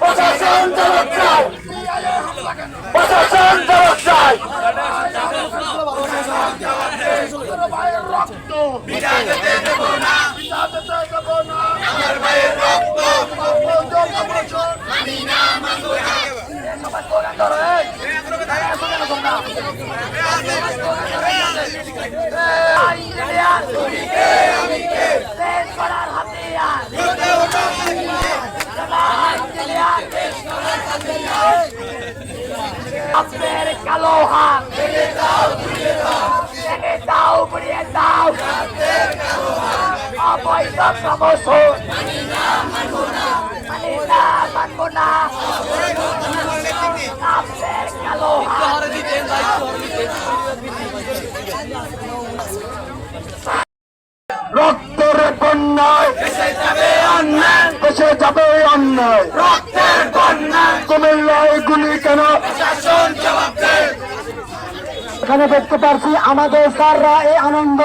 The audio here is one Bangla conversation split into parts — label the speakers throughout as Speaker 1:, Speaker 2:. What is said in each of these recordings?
Speaker 1: প্রশাসন প্রশাসন জবাব চাই
Speaker 2: তোর ভাইয়ের রক্ত
Speaker 1: বিটা যেতে দেব না
Speaker 2: পিতা যেতে দেব না
Speaker 1: আমার ভাইয়ের রক্ত
Speaker 2: অবৈধ অবসর
Speaker 1: আমি না মানব না
Speaker 2: সবাই কোরআন ধরো এই এই, শুনে না তোমরা। এই, ইন্ডিয়ান দেশ করার হাতিয়ার আপনার কালো হাত ভেঙে দাও উড়িয়ে দাও অবৈধ প্রমোশন মানি না। যাবে অন্যায়। রক্তের বন্যায়
Speaker 1: কুমিল্লায় গুলি কেন? এখানে দেখতে পাচ্ছি আমাদের স্যাররা এই আনন্দ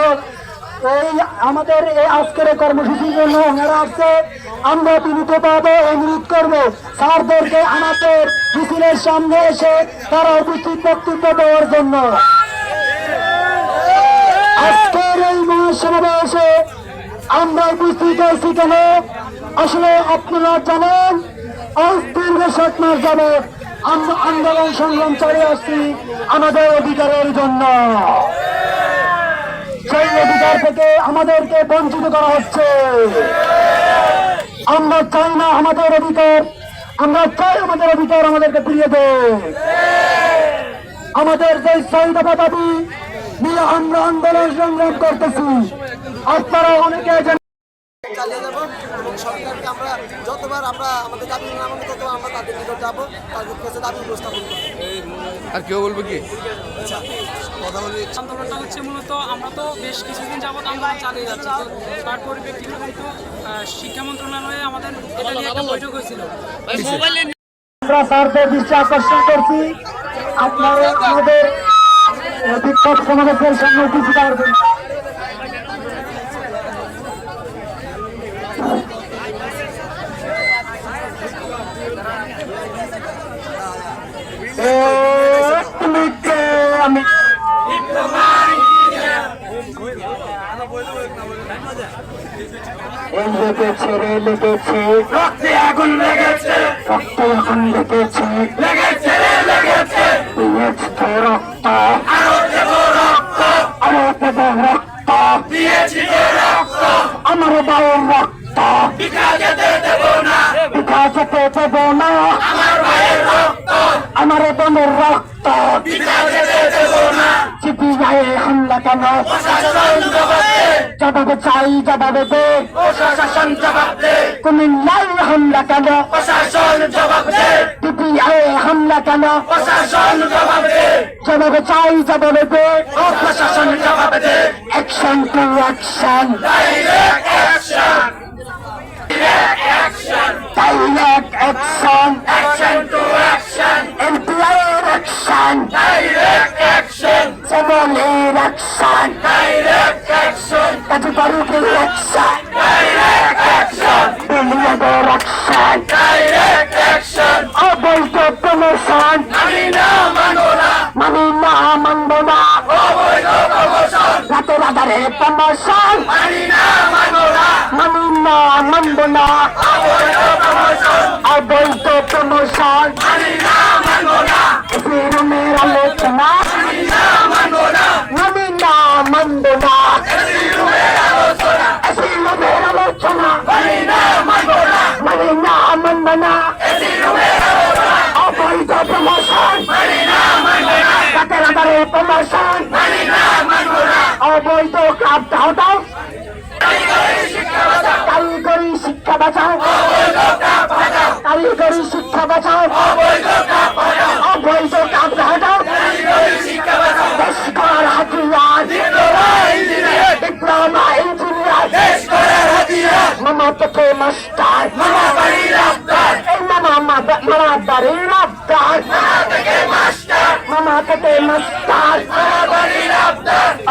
Speaker 1: এই আমাদের এই আজকের কর্মসূচির জন্য ওনারা আসছে। আমরা বিনীতভাবে অনুরোধ করব, স্যারদেরকে আমাদের মিছিলের সামনে এসে তারা উপস্থিত বক্তব্য দেওয়ার জন্য। আজকের এই মহাসমাবেশে আমরা উপস্থিত হয়েছি কেন? আসলে আপনারা জানেন আজ দীর্ঘ মাস আমরা আন্দোলন সংগ্রাম চালিয়ে আসছি আমাদের অধিকারের জন্য সেই অধিকার থেকে আমাদেরকে বঞ্চিত করা হচ্ছে। আমরা চাই না আমাদের অধিকার, আমরা চাই আমাদের অধিকার আমাদেরকে ফিরিয়ে দেয়। আমাদের যে চাহিদা দাবি নিয়ে আমরা আন্দোলন সংগ্রাম করতেছি, আপনারা অনেকে
Speaker 3: আমরা যতবার আমরা আমাদের দাবি না মানে ততবার আমরা তাদের নিকট যাব তাদের কাছে দাবি উপস্থাপন করব।
Speaker 4: আর কেউ বলবে কি?
Speaker 3: বলি।
Speaker 5: আন্দোলনটা হচ্ছে মূলত আমরা তো বেশ কিছুদিন যাবৎ আন্দোলন চালিয়ে যাচ্ছি তো তার পরিপ্রেক্ষিতে কিন্তু শিক্ষা মন্ত্রণালয়ে আমাদের এটা নিয়ে একটা বৈঠক হয়েছিল।
Speaker 1: আমরা স্যারদের দৃষ্টি আকর্ষণ করছি। আপনারা আমাদের বিক্ষোভ সমাবেশের সামনে উপস্থিত হওয়ার জন্য। আমি এই লেগেছে রে লেগেছে।
Speaker 2: রক্তে আগুন লেগেছে।
Speaker 1: রক্ত এখন লেগেছে।
Speaker 2: লেগেছে রে লেগেছে।
Speaker 1: দিয়েছে রক্ত?
Speaker 2: আরও দেব রক্ত।
Speaker 1: আরও দেব রক্ত।
Speaker 2: দিয়েছি রক্ত।
Speaker 1: আমার বাবার রক্ত।
Speaker 2: পিতা যেতে দেব না।
Speaker 1: পিঠা যেতে দেব না।
Speaker 2: আমার ভাইয়ের রক্ত।
Speaker 1: আমার বোনের রক্ত।
Speaker 2: পিতা যেতে না
Speaker 1: সিপিআই হামলা কেন?
Speaker 2: জবাব।
Speaker 1: চাই জবাবে দে। কুমিল্লাই হামলা কেন?
Speaker 2: দে
Speaker 1: সিপিআই হামলা কেন?
Speaker 2: জবাব।
Speaker 1: চাই জবাব দে। Action to action
Speaker 2: direct action
Speaker 1: কাজুকারুকের action
Speaker 2: direct action
Speaker 1: বিনিয়োগের অ্যাকশন
Speaker 2: ডাইরেক্ট অ্যাকশন
Speaker 1: অবৈধ প্রমোশন
Speaker 2: আমি না মানো না
Speaker 1: মানি না মানব না
Speaker 2: অবৈধ প্রমোশন
Speaker 1: রাতের আধারে প্রমোশন
Speaker 2: আমি না মানো না
Speaker 1: মানি না মানব না
Speaker 2: অবৈধ প্রমোশন
Speaker 1: অবৈধ প্রমোশন
Speaker 2: আমি না মানো না
Speaker 1: ফিরুমের আলোচনা
Speaker 2: আমি না মানো না
Speaker 1: মানি না মানব না
Speaker 2: সিরুমের আলোচনা
Speaker 1: ফিরুমের আলোচনা
Speaker 2: আমি না মানো না
Speaker 1: মানি না মানব না
Speaker 2: সিরুমের আলোচনা
Speaker 1: অবৈধ প্রমোশন
Speaker 2: আমি না মানো না
Speaker 1: রাতের আধারে প্রমোশন অবৈধ কাপ হটাও কারিগরি শিক্ষা বাঁচাও। কারিগরি শিক্ষা বাঁচাও।
Speaker 2: অবৈধ কাপ হটাও
Speaker 1: দেশ করার হাতিয়ার।
Speaker 2: Diploma engineer.
Speaker 1: মামা থেকে মাস্টার।
Speaker 2: মামা বাড়ির
Speaker 1: মামা মামা মামা রাস্তার মামা থেকে মাস্টার।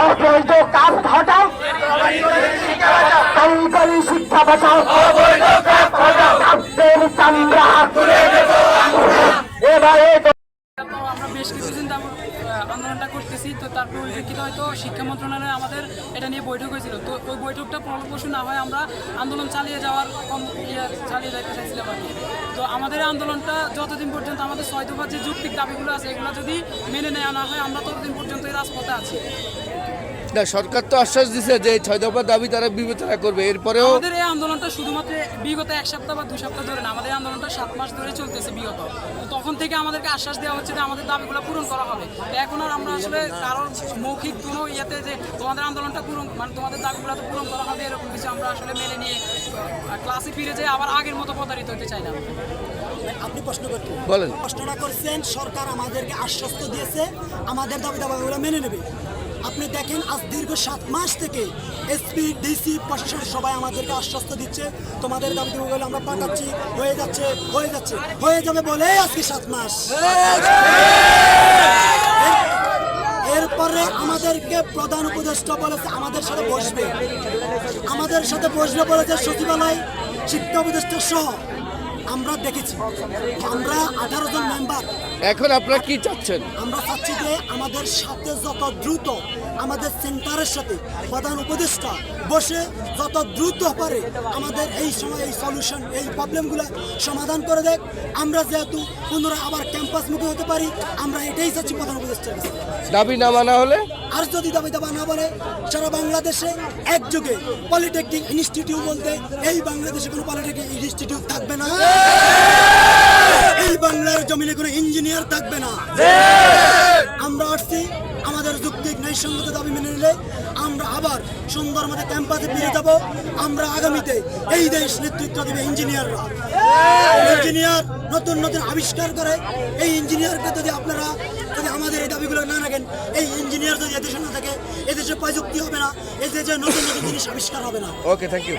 Speaker 1: অবৈধ কাজ হটাও কারিগরি শিক্ষা বাঁচাও।
Speaker 5: শিক্ষা মন্ত্রণালয়ে আমাদের এটা নিয়ে বৈঠক হয়েছিল। তো ওই বৈঠকটা ফলপ্রসূ না হয় আমরা আন্দোলন চালিয়ে যাওয়ার ইয়ে চালিয়ে যেতে চাইছিলাম আর তো আমাদের আন্দোলনটা যতদিন পর্যন্ত আমাদের ছয় দফার যে যুক্তির দাবিগুলো আছে, এগুলো যদি মেনে নেওয়া না হয়, আমরা ততদিন পর্যন্ত এই রাজপথে আছি।
Speaker 4: না সরকার তো আশ্বাস দিছে যে ছয় দফার দাবি তারা বিবেচনা করবে। এরপরেও
Speaker 5: আমাদের এই আন্দোলনটা শুধুমাত্র বিগত এক সপ্তাহ বা দুই সপ্তাহ ধরে না আমাদের এই আন্দোলনটা সাত মাস ধরে চলতেছে বিগত। তখন থেকে আমাদেরকে আশ্বাস দেওয়া হচ্ছে যে আমাদের দাবিগুলো পূরণ করা হবে। এখন আর আমরা আসলে কারোর মৌখিক কোনো ইয়েতে যে তোমাদের আন্দোলনটা পূরণ মানে তোমাদের দাবিগুলো তো পূরণ করা হবে এরকম কিছু আমরা আসলে মেনে নিয়ে ক্লাসে ফিরে যাই আবার আগের মতো প্রতারিত হতে চাই না।
Speaker 3: আপনি প্রশ্ন করতে
Speaker 4: বলেন।
Speaker 3: প্রশ্নটা করছেন সরকার আমাদেরকে আশ্বস্ত দিয়েছে আমাদের দাবি দাবাগুলো মেনে নেবে। আপনি দেখেন, আজ দীর্ঘ সাত মাস থেকে এসপি ডিসি প্রশাসন সবাই আমাদেরকে আশ্বস্ত দিচ্ছে। তোমাদের দাবি দাবাগুলো আমরা পাঠাচ্ছি। হয়ে যাচ্ছে হয়ে যাচ্ছে। হয়ে যাবে বলে আজকে সাত মাস। এরপরে আমাদেরকে প্রধান উপদেষ্টা বলেছে, আমাদের সাথে বসবে। আমাদের সাথে বসবে বলেছে সচিবালয়, শিক্ষা উপদেষ্টা সহ। আমরা দেখেছি। আমরা আঠারো জন মেম্বার
Speaker 4: এখন আপনারা কি চাচ্ছেন?
Speaker 3: আমরা চাচ্ছি যে আমাদের সাথে যত দ্রুত আমাদের সেন্টারের সাথে প্রধান উপদেষ্টা বসে যত দ্রুত পারে আমাদের এই সময় এই সলিউশন এই প্রবলেমগুলো সমাধান করে দেয় আমরা যেহেতু পুনরায় আবার ক্যাম্পাস মুখে হতে পারি আমরা এটাই চাচ্ছি প্রধান উপদেষ্টার কাছে।
Speaker 4: দাবি না মানা হলে?
Speaker 3: আর যদি দাবি দাবা না বলে সারা বাংলাদেশে একযোগে পলিটেকনিক ইনস্টিটিউট বলতে এই বাংলাদেশে কোনো পলিটেকনিক ইনস্টিটিউট থাকবে না। জমিনে কোনো ইঞ্জিনিয়ার থাকবে না। আমরা আসছি আমাদের যুক্তিক ন্যায়সঙ্গত দাবি মেনে নিলে আমরা আবার সুন্দর মতো ক্যাম্পাসে ফিরে যাব। আমরা আগামীতে এই দেশ নেতৃত্ব দেবে ইঞ্জিনিয়াররা। ইঞ্জিনিয়ার নতুন নতুন আবিষ্কার করে এই ইঞ্জিনিয়ারকে যদি আপনারা যদি আমাদের এই দাবিগুলো না রাখেন এই ইঞ্জিনিয়ার যদি এদেশে না থাকে এদেশে প্রযুক্তি হবে না এদেশে নতুন নতুন জিনিস আবিষ্কার হবে না।
Speaker 4: Okay thank you